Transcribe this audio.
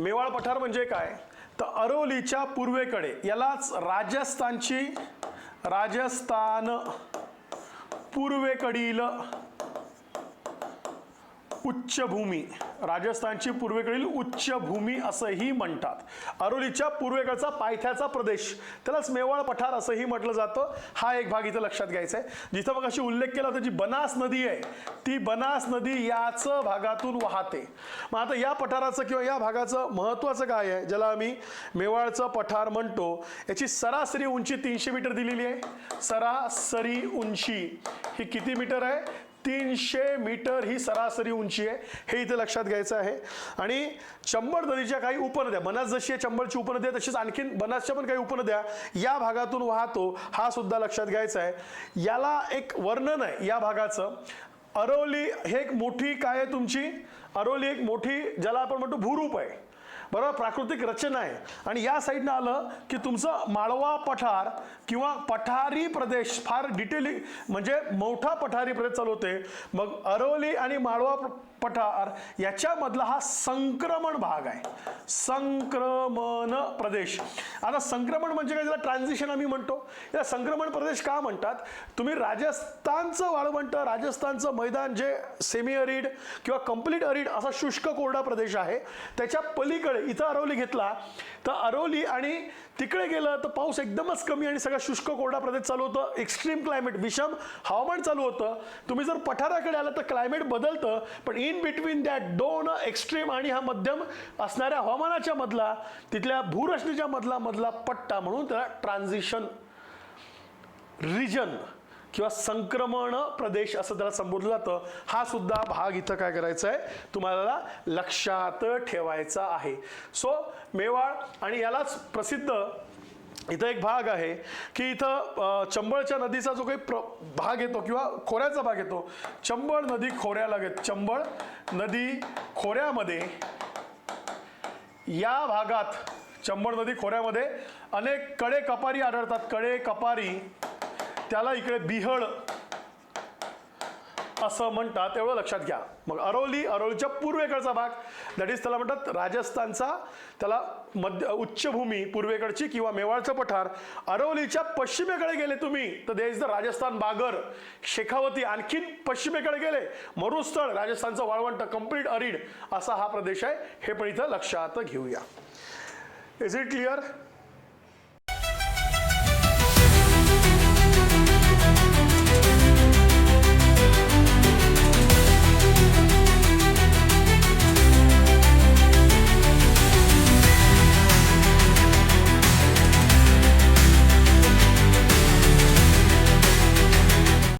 मेवाळ पठार म्हणजे काय? तर अरोलीच्या पूर्वेकडे यालाच राजस्थानची राजस्थान पूर्वेकडील उच्चभूमी. राजस्थानची पूर्वेकडील उच्चभूमी असंही म्हणतात. अरोलीच्या पूर्वेकडचा पायथ्याचा प्रदेश त्यालाच मेवाळ पठार असंही म्हटलं जातं. हा एक भाग इथं लक्षात घ्यायचा आहे. जिथं मग अशी उल्लेख केला होता जी बनास नदी आहे ती बनास नदी याच भागातून वाहते. मग आता या पठाराचं किंवा या भागाचं महत्त्वाचं काय आहे ज्याला आम्ही मेवाळचं पठार म्हणतो याची सरासरी उंची तीनशे मीटर दिलेली आहे. सरासरी उंची ही किती मीटर आहे? तीनशे मीटर ही सरासरी उंची आहे. हे इथे लक्षात घ्यायचं आहे. आणि चंबळ नदीच्या काही उपनद्या बनास जशी आहे चंबळची उपनद्या तशीच आणखीन बनासच्या पण काही उपनद्या या भागातून वाहतो हा सुद्धा लक्षात घ्यायचा आहे. याला एक वर्णन आहे या भागाचं. अरोली हे एक मोठी काय आहे तुमची? अरोली एक मोठी ज्याला आपण म्हणतो भूरूप आहे. बरोबर प्राकृतिक रचना आहे. आणि या साईडनं आलं की तुमचं माळवा पठार किंवा पठारी प्रदेश फार डिटेली म्हणजे मोठा पठारी प्रदेश चालू होते. मग अरवली आणि माळवा पठार याच्यामधला हा संक्रमण भाग आहे. संक्रमण प्रदेश. आता संक्रमण म्हणजे काय? त्याला ट्रान्झिशन आम्ही म्हणतो. या संक्रमण प्रदेश का म्हणतात? तुम्ही राजस्थानचं वाळवंट राजस्थानचं मैदान जे सेमी अरिड किंवा कंप्लीट अरिड असा शुष्क कोरडा प्रदेश आहे त्याच्या पलीकडे इथं अरवली घेतला. तर अरवली आणि तिकडे गेलं तर पाऊस एकदमच कमी आणि सगळा शुष्क कोरडा प्रदेश चालू होतं. एक्स्ट्रीम क्लायमेट विषम हवामान चालू होतं. तुम्ही जर पठाराकडे आला तर क्लायमेट बदलतं पण इन बिटवीन दॅट दोन एक्स्ट्रीम आणि हा मध्यम असणाऱ्या हवामानाच्या मधला तिथल्या भूरचनेच्या मधला मधला पट्टा म्हणून त्याला ट्रान्झिशन रिजन किंवा संक्रमण प्रदेश असं त्याला संबोधलं जातं हा सुद्धा भाग इथं काय करायचा आहे? तुम्हाला लक्षात ठेवायचा आहे. सो मेवाळ आणि यालाच प्रसिद्ध इथं एक भाग आहे की इथं चंबळच्या नदीचा जो काही प्र भाग येतो किंवा खोऱ्याचा भाग येतो चंबळ नदी खोऱ्याला घेत चंबळ नदी खोऱ्यामध्ये या भागात चंबळ नदी खोऱ्यामध्ये अनेककडे कपारी आढळतात. कडे कपारी त्याला इकडे बिहळ असं म्हणतात एवढं लक्षात घ्या. मग अरवली अरवलीच्या पूर्वेकडचा भाग दॅट इज त्याला म्हणतात राजस्थानचा त्याला मध्य उच्चभूमी पूर्वेकडची किंवा मेवाळचं पठार. अरवलीच्या पश्चिमेकडे गेले तुम्ही तर दे इज द राजस्थान बागर शेखावती आणखीन पश्चिमेकडे गेले. मरुस्थळ राजस्थानचं वाळवंट कंप्लीट अरिड असा हा प्रदेश आहे. हे पण इथं लक्षात घेऊया. Is it clear